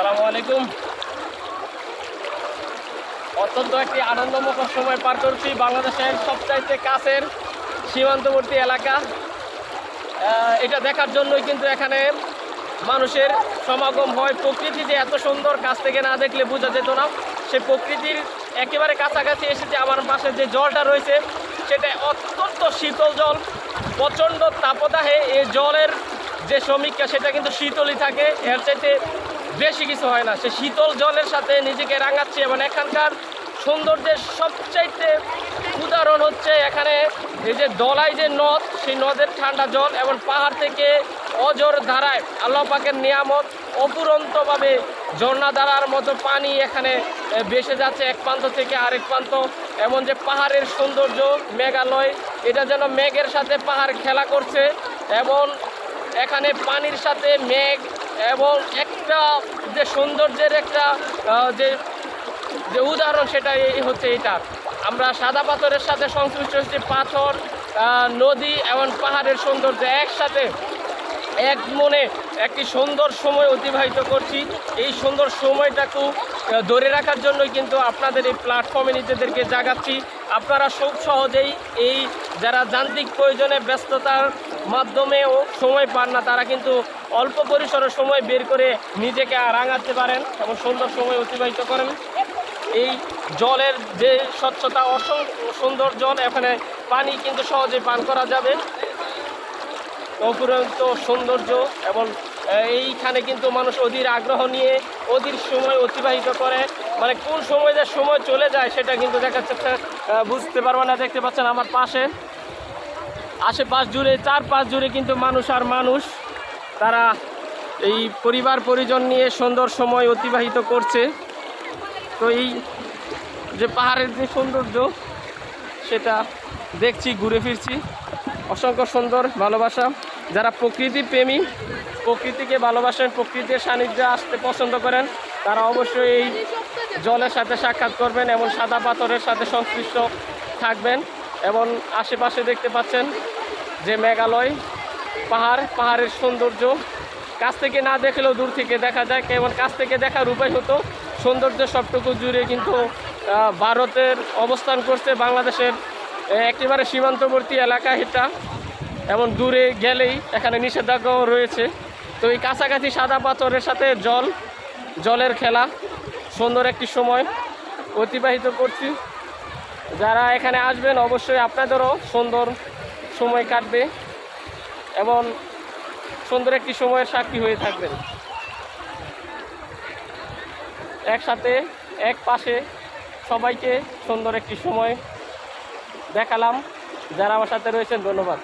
আসসালামু আলাইকুম। অত্যন্ত একটি আনন্দমুখর সময় পার করছি বাংলাদেশের সবচাইতে কাছের সীমান্তবর্তী এলাকা। এটা দেখার জন্যই কিন্তু এখানে মানুষের সমাগম হয়। প্রকৃতি যে এত সুন্দর কাছ থেকে না দেখলে বোঝা যেত না। সে প্রকৃতির একেবারে কাছাকাছি এসেছে। আমার পাশে যে জলটা রয়েছে, সেটা অত্যন্ত শীতল জল। প্রচণ্ড তাপদাহে এই জলের যে সমীক্ষা, সেটা কিন্তু শীতলই থাকে। এর চাইতে বেশি কিছু হয় না। সে শীতল জলের সাথে নিজেকে রাঙাচ্ছি এবং এখানকার সৌন্দর্যের সবচাইতে উদাহরণ হচ্ছে এখানে এই যে দলাই যে নদ, সেই নদের ঠান্ডা জল এবং পাহাড় থেকে অজর ধারায় আল্লাহ পাকের নিয়ামত অপুরন্তভাবে ঝর্ণা ধারার মতো পানি এখানে ভেসে যাচ্ছে এক প্রান্ত থেকে আরেক প্রান্ত। এমন যে পাহাড়ের সৌন্দর্য মেঘালয়, এটা যেন মেঘের সাথে পাহাড় খেলা করছে এবং এখানে পানির সাথে মেঘ এবং একটা যে সৌন্দর্যের একটা যে যে উদাহরণ সেটা এই হচ্ছে এটা। আমরা সাদা পাথরের সাথে সংশ্লিষ্ট হচ্ছে পাথর নদী এবং পাহাড়ের সৌন্দর্য একসাথে এক মনে একটি সুন্দর সময় অতিবাহিত করছি। এই সুন্দর সময়টাকে ধরে রাখার জন্যই কিন্তু আপনাদের এই প্ল্যাটফর্মে নিজেদেরকে জাগাচ্ছি। আপনারা খুব সহজেই এই যারা যান্ত্রিক প্রয়োজনে ব্যস্ততার মাধ্যমেও সময় পান না, তারা কিন্তু অল্প পরিসরে সময় বের করে নিজেকে রাঙাতে পারেন এবং সুন্দর সময় অতিবাহিত করেন। এই জলের যে স্বচ্ছতা সুন্দর জল, এখানে পানি কিন্তু সহজে পান করা যাবে। অপুরন্ত সৌন্দর্য এবং এইখানে কিন্তু মানুষ অধীর আগ্রহ নিয়ে অধীর সময় অতিবাহিত করে। মানে কোন সময় যে সময় চলে যায় সেটা কিন্তু দেখা যাচ্ছে বুঝতে পারব না। দেখতে পাচ্ছেন আমার পাশে। আশেপাশ জুড়ে চার পাঁচ জুড়ে কিন্তু মানুষ আর মানুষ। তারা এই পরিবার পরিজন নিয়ে সুন্দর সময় অতিবাহিত করছে। তো এই যে পাহাড়ের যে সৌন্দর্য, সেটা দেখছি, ঘুরে ফিরছি। অসংখ্য সুন্দর ভালোবাসা। যারা প্রকৃতি প্রেমী, প্রকৃতিকে ভালোবাসেন, প্রকৃতির সান্নিধ্যে আসতে পছন্দ করেন, তারা অবশ্যই এই জলের সাথে সাক্ষাৎ করবেন এবং সাদা পাথরের সাথে সংশ্লিষ্ট থাকবেন এবং আশেপাশে দেখতে পাচ্ছেন যে মেঘালয় পাহাড়, পাহাড়ের সৌন্দর্য। কাছ থেকে না দেখলেও দূর থেকে দেখা যায়। কেবল কাছ থেকে দেখার উপায় হতো, সৌন্দর্য সবটুকু জুড়ে কিন্তু ভারতের অবস্থান করছে বাংলাদেশের একেবারে সীমান্তবর্তী এলাকা এটা। এমন দূরে গেলেই এখানে নিষেধাজ্ঞাও রয়েছে। তো এই কাছাকাছি সাদা পাথরের সাথে জল, জলের খেলা, সুন্দর একটি সময় অতিবাহিত করছি। যারা এখানে আসবেন, অবশ্যই আপনাদেরও সুন্দর সময় কাটবে। এবং সুন্দর একটি সময়ের সাক্ষী হয়ে থাকবেন। একসাথে, এক পাশে সবাইকে সুন্দর একটি সময় দেখালাম। যারা আমার সাথে রয়েছেন, ধন্যবাদ।